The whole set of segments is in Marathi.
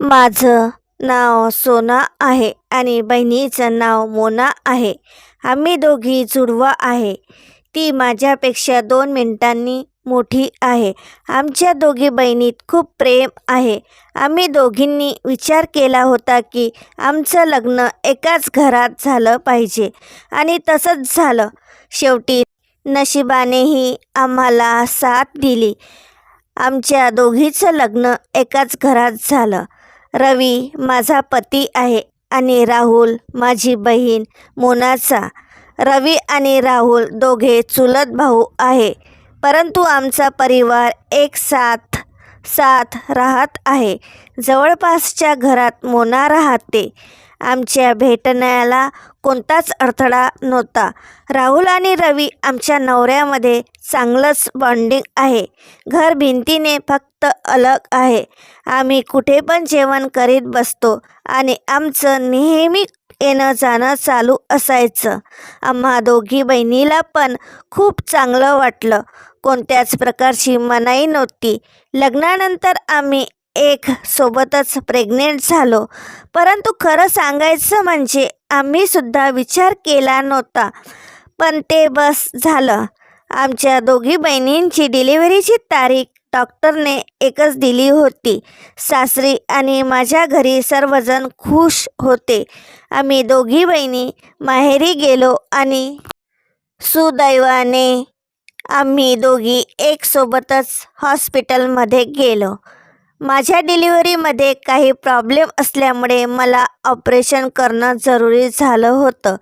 माझं नाव सोना आहे आणि बहिणीचं नाव मोना आहे. आम्ही दोघी जुडवा आहे. ती माझ्यापेक्षा दोन मिनिटांनी मोठी आहे. आमच्या दोघी बहिणीत खूप प्रेम आहे. आम्ही दोघींनी विचार केला होता की आमचं लग्न एकाच घरात झालं पाहिजे आणि तसंच झालं. शेवटी नशिबानेही आम्हाला साथ दिली. आमच्या दोघीचं लग्न एकाच घरात झालं. रवी माझा पती आहे आणि राहुल माझी बहीण मोनाचा. रवी आणि राहुल दोघे चुलत भाऊ आहे परंतु आमचा परिवार एक साथ साथ राहत आहे. जवळपासच्या घरात मोना राहते. आमच्या भेटण्याला कोणताच अडथळा नव्हता. राहुल आणि रवी आमच्या नवऱ्यामध्ये चांगलंच बॉन्डिंग आहे. घर भिंतीने फक्त अलग आहे. आम्ही कुठे पण जेवण करीत बसतो आणि आमचं नेहमी येणं जाणं चालू असायचं. आम्हा दोघी बहिणीला पण खूप चांगलं वाटलं. कोणत्याच प्रकारची मनाई नव्हती. लग्नानंतर आम्ही एक सोबतच प्रेग्नेंट झालो. परंतु खरं सांगायचं म्हणजे आम्हीसुद्धा विचार केला नव्हता. पण ते बस झालं. आमच्या दोघी बहिणींची डिलिव्हरीची तारीख डॉक्टरने एकच दिली होती. सासरी आणि माझ्या घरी सर्वजण खुश होते. आम्ही दोघी बहिणी माहेरी गेलो आणि सुदैवाने आम्ही दोघी एकसोबतच हॉस्पिटलमध्ये गेलो. माझ्या डिलिव्हरीमध्ये काही प्रॉब्लेम असल्यामुळे मला ऑपरेशन करणं जरुरी झालं होतं.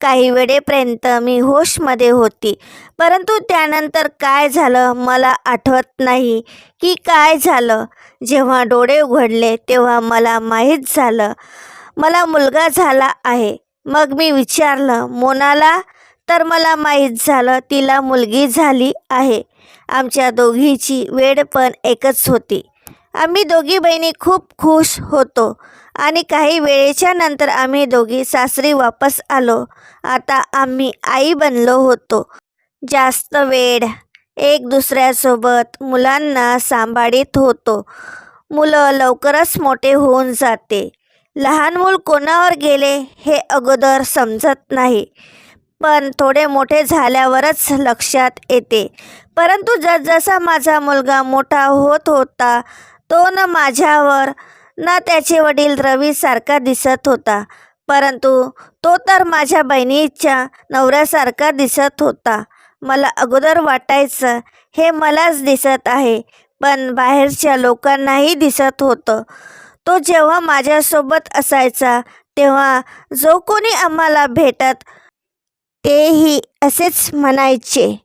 काही वेळेपर्यंत मी होशमध्ये होती परंतु त्यानंतर काय झालं मला आठवत नाही. की काय झालं? जेव्हा डोळे उघडले तेव्हा मला माहीत झालं. मला मुलगा झाला आहे. मग मी विचारलं मोनाला? तर मला माहीत झालं तिला मुलगी झाली आहे. आमच्या दोघीची वेळ पण एकच होती. आम्ही दोघी बहिणी खूप खुश होतो. आणि काही वेळेच्या नंतर आम्ही दोघी सासरी वापस आलो. आता आम्ही आई बनलो होतो. जास्त वेळ एक दुसऱ्यासोबत मुलांना सांभाळीत होतो. मुलं लवकरच मोठे होऊन जाते. लहान मूल कोणावर गेले हे अगोदर समजत नाही. पण थोडे मोठे झाल्यावरच लक्षात येते. परंतु जसजसा माझा मुलगा मोठा होत होता तो न माझ्यावर. ना त्याचे वडील रवीसारखा दिसत होता परंतु तो तर माझ्या बहिणीच्या नवऱ्यासारखा दिसत होता. मला अगोदर वाटायचं हे मलाच दिसत आहे पण बाहेरच्या लोकांनाही दिसत होतं. तो जेव्हा माझ्यासोबत असायचा तेव्हा जो कोणी आम्हाला भेटत तेही असेच म्हणायचे.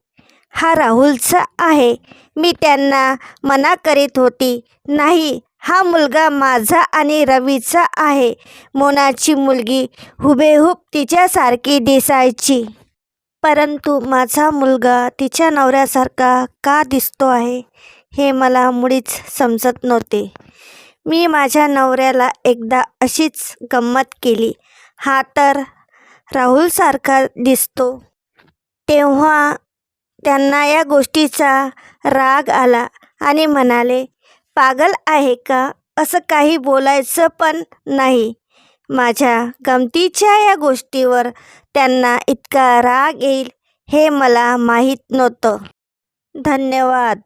हा राहुलचा आहे. मी त्यांना मना करीत होती. नाही हा मुलगा माझा आणि रवीचा आहे. मोनाची मुलगी हुबेहूब तिच्यासारखी दिसायची. परंतु माझा मुलगा तिच्या नवऱ्यासारखा का दिसतो आहे हे मला मुळीच समजत नव्हते. मी माझ्या नवऱ्याला एकदा अशीच गंमत केली. हा तर राहुलसारखा दिसतो. तेव्हा त्यांना या गोष्टीचा राग आला आणि म्हणाले पागल आहे का? असं काही बोलायचं पण नाही. माझ्या गमतीच्या या गोष्टीवर त्यांना इतका राग येईल हे मला माहीत नव्हतं. धन्यवाद.